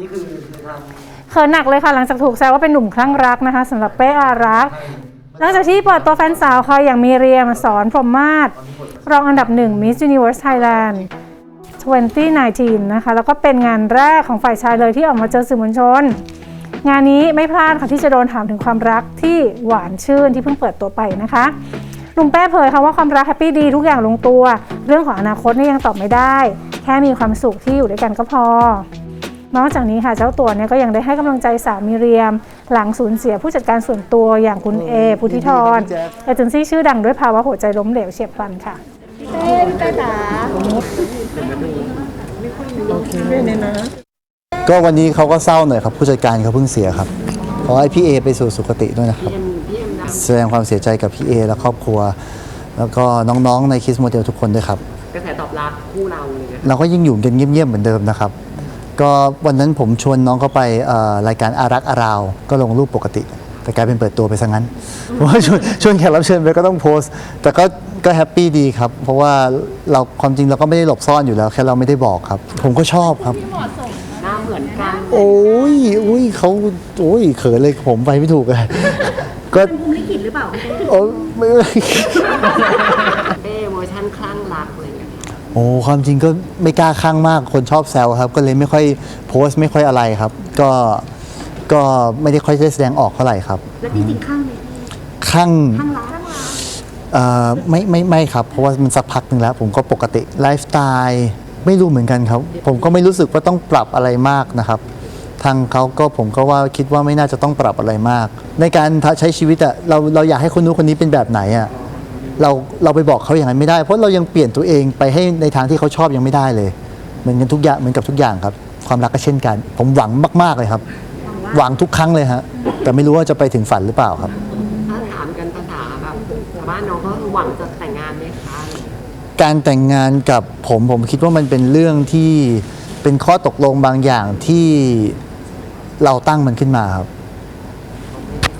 นี่คือคือทางเขินหนักเลยค่ะ หลังจากถูกแซวว่าเป็นหนุ่มคลั่งรักนะคะสำหรับเป้อารักษ์หลังจากที่เปิดตัวแฟนสาวค่ะอย่างมีเรียมสอนพรหมมาศรองอันดับหนึ่ง Miss Universe Thailand 2019 นะคะ แล้วก็เป็นงานแรกของฝ่ายชายเลยที่ออกมาเจอสื่อมวลชน งานนี้ไม่พลาดค่ะที่จะโดนถามถึงความรักที่หวานชื่นที่เพิ่งเปิดตัวไปนะคะหนุ่มแป้เผยค่ะว่าความรักแฮปปี้ดีทุกอย่างลงตัว เรื่องของอนาคตนี่ยังตอบไม่ได้ แค่มีความสุขที่อยู่ด้วยกันก็พอ นอกจากนี้ค่ะเจ้าตัวเนี่ยก็ยังได้ให้กำลังใจสาวมิเรียม หลังสูญเสียผู้จัดการส่วนตัวอย่างคุณเอพุทธิธรเอเจนซี่ชื่อดังด้วยภาวะหัวใจล้มเหลวเฉียบพลันค่ะก็วันนี้เขาก็เศร้าหน่อยครับ ผู้จัดการเขาเพิ่งเสียครับขอให้พี่เอไปสู่สุคติด้วยนะครับ แสดงความเสียใจกับพี่เอและครอบครัว แล้วก็น้องๆในคิสโมเดลทุกคนด้วยครับกระแสตอบรับคู่เราเลยนะเราก็ยิ่งอยู่กันเงียบๆเหมือนเดิมนะครับ ก็วันนั้นผมชวนน้องเขาไปเอ่อรายการอารักอาราว ก็ลงรูปปกติ แต่กลายเป็นเปิดตัวไปซะงั้นเพราะว่าชวนชวนแขกรับเชิญไปก็ต้องโพสต์แต่ก็ก็แฮปปี้ดีครับ เพราะว่าเราความจริงเราก็ไม่ได้หลบซ่อนอยู่แล้ว แค่เราไม่ได้บอกครับ ผมก็ชอบครับ หน้าเหมือนกันโอ้ยอุ้ยเขาโอ้ยเขินเลยผมไปไม่ถูกเลยก็เป็นภูมิลิขิตหรือเปล่าโอ้ไม่เป้เวอร์ชันคลั่งรักอะไรอย่างเงี้ย โอ้ความจริงก็ไม่กล้าข้างมากคนชอบแซวครับ ก็เลยไม่ค่อยโพสต์ไม่ค่อยอะไรครับ ก็ก็ไม่ได้ค่อยได้แสดงออกเท่าไหร่ครับแล้วจริงๆข้างไหมข้างข้างรักเอ่อไม่ไม่ไม่ครับ เพราะว่ามันสักพักหนึ่งแล้ว ผมก็ปกติไลฟ์สไตล์ไม่รู้เหมือนกันครับ ผมก็ไม่รู้สึกว่าต้องปรับอะไรมากนะครับ ทางเขาก็ผมก็ว่าคิดว่าไม่น่าจะต้องปรับอะไรมาก ในการใช้ชีวิตอะเราเราอยากให้คนนู้นคนนี้เป็นแบบไหนอะ เราเราไปบอกเขาอย่างนั้นไม่ได้ เพราะเรายังเปลี่ยนตัวเองไปให้ในทางที่เขาชอบยังไม่ได้เลย เหมือนกันทุกอย่างเหมือนกับทุกอย่างครับ ความรักก็เช่นกัน ผมหวังมาก ๆเลยครับ หวังทุกครั้งเลยฮะแต่ไม่รู้ว่าจะไปถึงฝันหรือเปล่าครับ ถ้าถามกันภาษาแบบชาวบ้านน้องก็คือหวังจะแต่งงานไหมคะ การแต่งงานกับผมผมคิดว่ามันเป็นเรื่องที่เป็นข้อตกลงบางอย่างที่เราตั้งมันขึ้นมาครับ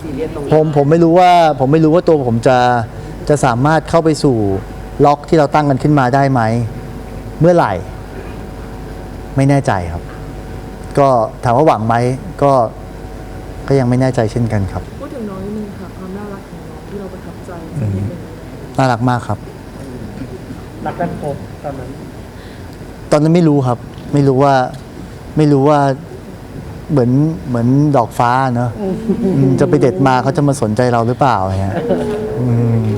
ซีเรียสตรงผมผมไม่รู้ว่าผมไม่รู้ว่าตัวผมจะ จะสามารถเข้าไปสู่ล็อกที่เราตั้งกันขึ้นมาได้ไหม เมื่อไหร่ ไม่แน่ใจครับ ก็ถามว่าหวังไหมก็ก็ยังไม่แน่ใจเช่นกันครับพูดถึงน้องนิดนึงค่ะความน่ารักของน้องที่เราประทับใจสักนิดนึงน่ารักมากครับ รักกันพบตอนนั้นตอนนั้นไม่รู้ครับ ไม่รู้ว่าไม่รู้ว่าเหมือนเหมือนดอกฟ้าเนอะอืมจะไปเด็ดมาเขาจะมาสนใจเราหรือเปล่าฮะอืม